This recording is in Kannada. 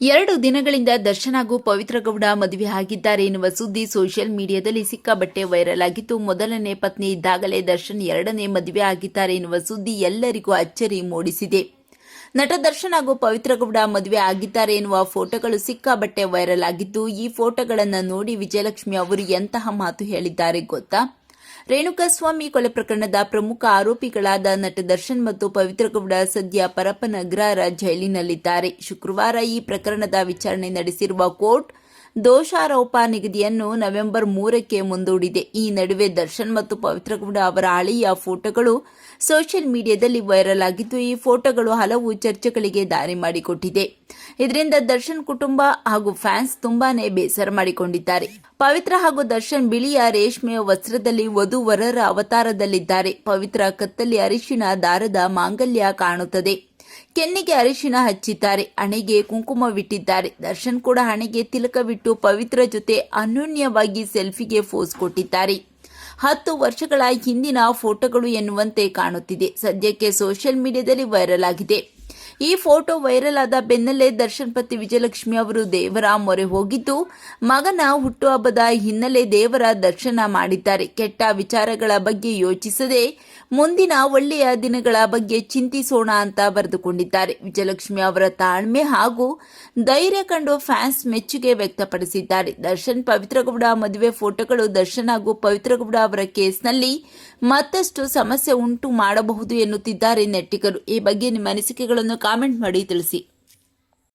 ಎರಡು ದಿನಗಳಿಂದ ದರ್ಶನ್ ಹಾಗೂ ಪವಿತ್ರ ಗೌಡ ಮದುವೆ ಆಗಿದ್ದಾರೆ ಎನ್ನುವ ಸುದ್ದಿ ಸೋಷಿಯಲ್ ಮೀಡಿಯಾದಲ್ಲಿ ಸಿಕ್ಕಾಬಟ್ಟೆ ವೈರಲ್ ಆಗಿತ್ತು. ಮೊದಲನೇ ಪತ್ನಿ ಇದ್ದಾಗಲೇ ದರ್ಶನ್ ಎರಡನೇ ಮದುವೆ ಆಗಿದ್ದಾರೆ ಎನ್ನುವ ಸುದ್ದಿ ಎಲ್ಲರಿಗೂ ಅಚ್ಚರಿ ಮೂಡಿಸಿದೆ. ನಟ ದರ್ಶನ್ ಹಾಗೂ ಪವಿತ್ರಗೌಡ ಮದುವೆ ಆಗಿದ್ದಾರೆ ಎನ್ನುವ ಫೋಟೋಗಳು ಸಿಕ್ಕಾಬಟ್ಟೆ ವೈರಲ್ ಆಗಿದ್ದು, ಈ ಫೋಟೋಗಳನ್ನು ನೋಡಿ ವಿಜಯಲಕ್ಷ್ಮಿ ಅವರು ಎಂತಹ ಮಾತು ಹೇಳಿದ್ದಾರೆ ಗೊತ್ತಾ? ರೇಣುಕಾಸ್ವಾಮಿ ಕೊಲೆ ಪ್ರಕರಣದ ಪ್ರಮುಖ ಆರೋಪಿಗಳಾದ ನಟ ದರ್ಶನ್ ಮತ್ತು ಪವಿತ್ರಗೌಡ ಸದ್ಯ ಪರಪ್ಪನಗ್ರಹರ ಜೈಲಿನಲ್ಲಿದ್ದಾರೆ. ಶುಕ್ರವಾರ ಈ ಪ್ರಕರಣದ ವಿಚಾರಣೆ ನಡೆಸಿರುವ ಕೋರ್ಟ್ ದೋಷಾರೋಪ ನಿಗದಿಯನ್ನು ನವೆಂಬರ್ ಮೂರಕ್ಕೆ ಮುಂದೂಡಿದೆ. ಈ ನಡುವೆ ದರ್ಶನ್ ಮತ್ತು ಪವಿತ್ರ ಗೌಡ ಅವರ ಹಳೆಯ ಫೋಟೋಗಳು ಸೋಷಿಯಲ್ ಮೀಡಿಯಾದಲ್ಲಿ ವೈರಲ್ ಆಗಿದ್ದು, ಈ ಫೋಟೋಗಳು ಹಲವು ಚರ್ಚೆಗಳಿಗೆ ದಾರಿ ಮಾಡಿಕೊಟ್ಟಿದೆ. ಇದರಿಂದ ದರ್ಶನ್ ಕುಟುಂಬ ಹಾಗೂ ಫ್ಯಾನ್ಸ್ ತುಂಬಾನೇ ಬೇಸರ ಮಾಡಿಕೊಂಡಿದ್ದಾರೆ. ಪವಿತ್ರ ಹಾಗೂ ದರ್ಶನ್ ಬಿಳಿಯ ರೇಷ್ಮೆಯ ವಸ್ತ್ರದಲ್ಲಿ ವಧುವರರ ಅವತಾರದಲ್ಲಿದ್ದಾರೆ. ಪವಿತ್ರ ಕತ್ತಲ್ಲಿ ಅರಿಶಿನ ದಾರದ ಮಾಂಗಲ್ಯ ಕಾಣುತ್ತದೆ. ಕೆನ್ನಿಗೆ ಅರಿಶಿನ ಹಚ್ಚಿದ್ದಾರೆ, ಹಣೆಗೆ ಕುಂಕುಮವಿಟ್ಟಿದ್ದಾರೆ ದರ್ಶನ್ ಕೂಡ ಹಣೆಗೆ ತಿಲಕವಿಟ್ಟು ಪವಿತ್ರ ಜೊತೆ ಅನ್ಯೂನ್ಯವಾಗಿ ಸೆಲ್ಫಿಗೆ ಫೋಸ್ ಕೊಟ್ಟಿದ್ದಾರೆ. ಹತ್ತು ವರ್ಷಗಳ ಹಿಂದಿನ ಫೋಟೋಗಳು ಎನ್ನುವಂತೆ ಕಾಣುತ್ತಿದೆ. ಸದ್ಯಕ್ಕೆ ಸೋಷಿಯಲ್ ಮೀಡಿಯಾದಲ್ಲಿ ವೈರಲ್ ಆಗಿದೆ. ಈ ಫೋಟೋ ವೈರಲ್ ಆದ ಬೆನ್ನಲ್ಲೇ ದರ್ಶನ್ ಪತಿ ವಿಜಯಲಕ್ಷ್ಮಿ ಅವರು ದೇವರ ಮೊರೆ ಹೋಗಿದ್ದು, ಮಗನ ಹುಟ್ಟುಹಬ್ಬದ ಹಿನ್ನೆಲೆ ದೇವರ ದರ್ಶನ ಮಾಡಿದ್ದಾರೆ. ಕೆಟ್ಟ ವಿಚಾರಗಳ ಬಗ್ಗೆ ಯೋಚಿಸದೆ ಮುಂದಿನ ಒಳ್ಳೆಯ ದಿನಗಳ ಬಗ್ಗೆ ಚಿಂತಿಸೋಣ ಅಂತ ಬರೆದುಕೊಂಡಿದ್ದಾರೆ. ವಿಜಯಲಕ್ಷ್ಮಿ ಅವರ ತಾಳ್ಮೆ ಹಾಗೂ ಧೈರ್ಯ ಕಂಡು ಫ್ಯಾನ್ಸ್ ಮೆಚ್ಚುಗೆ ವ್ಯಕ್ತಪಡಿಸಿದ್ದಾರೆ. ದರ್ಶನ್ ಪವಿತ್ರಗೌಡ ಮದುವೆ ಫೋಟೋಗಳು ದರ್ಶನ್ ಹಾಗೂ ಪವಿತ್ರಗೌಡ ಅವರ ಕೇಸ್ನಲ್ಲಿ ಮತ್ತಷ್ಟು ಸಮಸ್ಯೆ ಉಂಟು ಮಾಡಬಹುದು ಎನ್ನುತ್ತಿದ್ದಾರೆ ನೆಟ್ಟಿಗರು. ಈ ಬಗ್ಗೆ ನಿಮ್ಮ ಅನಿಸಿಕೆಗಳನ್ನು ಕಾಮೆಂಟ್ ಮಾಡಿ ತಿಳಿಸಿ